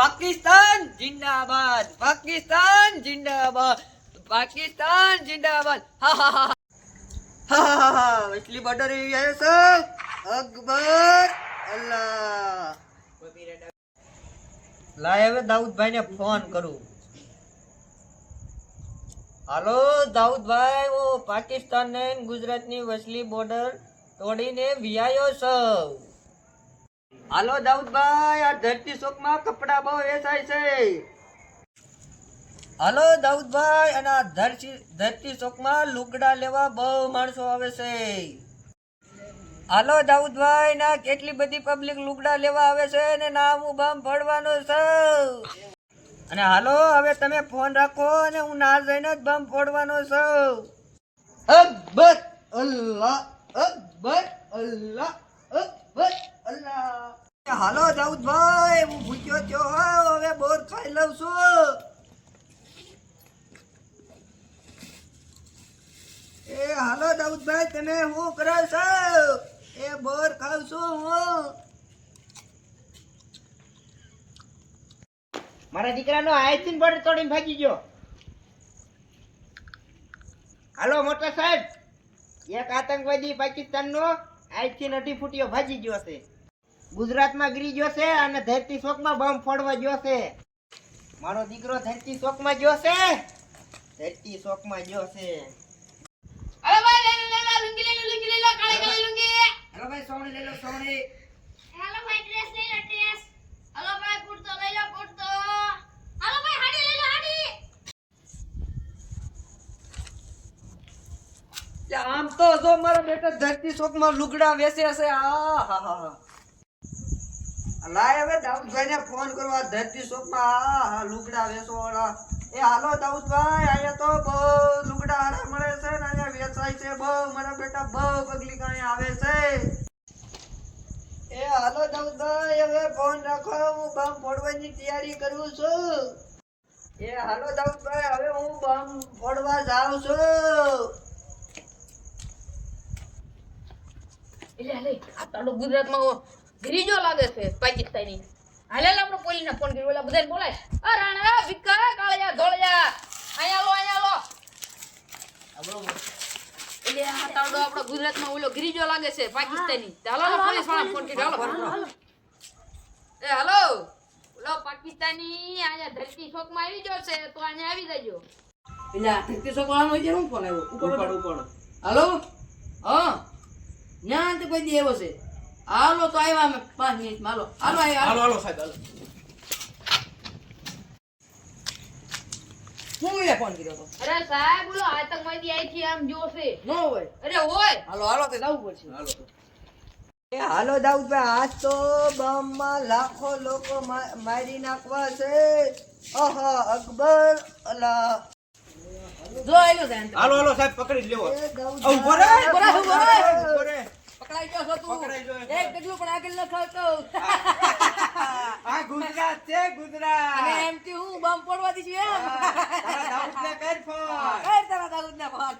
પાકિસ્તાન જિંદાબાદ પાકિસ્તાન જિંદાબાદ પાકિસ્તાન જિંદાબાદ. હા હા હા હા. હા હા એટલી બોર્ડર એવી આવ્યો છે. અકબર, અલ્લાહ. લાય હવે દાઉદભાઈ ને ફોન કરું. હાલો, દાઉદભાઈ, ઓ પાકિસ્તાન ને ગુજરાતની વસલી બોર્ડર તોડીને વિયાયો છું. હાલો દાઉદભાઈ, આ ધરતી શોકમાં કપડા બહુ વેચાય છે. હાલો દાઉદભાઈ, અને આ ધરતી ધરતી શોકમાં લુગડા લેવા બહુ માણસો આવે છે. હાલો દાઉદભાઈ, ના કેટલી બધી પબ્લિક લુગડા લેવા આવે છે ને ના હું બામ ફોડવાનો છે. અને હાલો, હવે તમે ફોન રાખો અને હું ના જઈને જ બમ ફોડવાનો છું. અકબર અલ્લાહ અકબર અલ્લાહ અકબર અલ્લાહ. હાલો દાઉદભાઈ હું ભૂક્યો થયો. હવે બોર ખાઈ લઉં છું. એ હાલો દાઉદભાઈ તમે શું કરો છો? એ બોર ખાઉં છું હું. મારા દીકરાનો આઈસીન બોર્ડ તોડીને ભાગી ગયો. હાલો, મોટા સાહેબ. એક આતંકવાદી પાકિસ્તાનનો આઈસીન અઢી ફૂટીઓ ભાગી ગયો છે. ગુજરાતમાં ગીરી ગયો છે અને ધરતી શોકમાં બમ ફોડવા ગયો છે. મારો દીકરો ધરતી ચોકમાં ગયો છે. ધરતી ચોકમાં ગયો છે. અરે ભાઈ લઈ લો લઈ લુંગી લઈ લુંગી લઈ લો કાળી કાળી લુંગી. હાલો ભાઈ સોમણી લઈ લો સોમણી હાલો ભાઈ ડ્રેસ લઈ લો ડ્રેસ હાલો ભાઈ કુર્તો લઈ લો કુર્તો. હાલો ભાઈ હાડી લઈ લો હાડી. આમ તો જો મારો બેટા ધરતી ચોકમાં લુગડા વેસે છે. આ હા હા હા લાય હવે દાઉદભાઈ ને ફોન આ ધરતી શોકમાં આ લુગડા વેચો વાળા એ હાલો દાઉદભાઈ, અહીંયા તો બહુ લુગડા હારા મળે છે ને અહીંયા વેચાય છે બહુ મારા બેટા બહુ પગલી કાંઈ આવે છે. એ હાલો દાઉદભાઈ, હવે ફોન રાખો. હું બમ ફોડવાની તૈયારી કરું છું. એ હાલો દાઉદભાઈ, હવે હું બમ ફોડવા જાઉં છું. એટલે આ તારો ગુજરાતમાં ગરીજો લાગે છે પાકિસ્તાની. હાલે આપણે પોલીસને ફોન કર્યો ઓલા બધાને બોલાય. આ રાણા ભીખા કાળિયા ધોળિયા. અહીંયા લો અહીંયા લો એટલે આ તારો આપણો ગુજરાતમાં ઓલો ગરીજો લાગે છે પાકિસ્તાની. હાલો હાલો પોલીસવાળા ફોન કર્યો. હાલો હાલો. એ હાલો. ઓલો પાકિસ્તાની અહીંયા ધરતી શોકમાં આવી ગયો છે તો અહીંયા આવી જજો. એટલે આ ધરતી છોકરાનો છે શું ફોન આવ્યો? ઉપર ઉપર હાલો? હા. તે કોઈ દી છે? હાલો તો આવ્યા અમે પાંચ મિનિટમાં. હાલો હાલો હાલો હાલો સાહેબ હાલો. એને ફોન કર્યો તો અરે સાહેબ બોલો આતંકવાદી અહીંથી આમ જોશે ન હોય. અરે હોય. હાલો હાલો તે જવું પડશે. હાલો હાલો દાઉદભાઈ આજ તો બમમાં લાખો લોકો મારી નાખવા છે. આહા અકબર અલા. જો આયલો છે. હાલો હાલો સાહેબ પકડી જ લેવો. ઊભો રે, ઊભો રે, ઊભો રે. ઊભો રે. પકડાઈ ગયો છો તું એક ડગલું પણ આગળ ન ખાતો આ ગુજરાત છે ગુજરાત અને એમથી હું બમ ફોડવા દીધી એમ તારા દાઉદને કર ફોન. કર તારા દાઉદને ફોન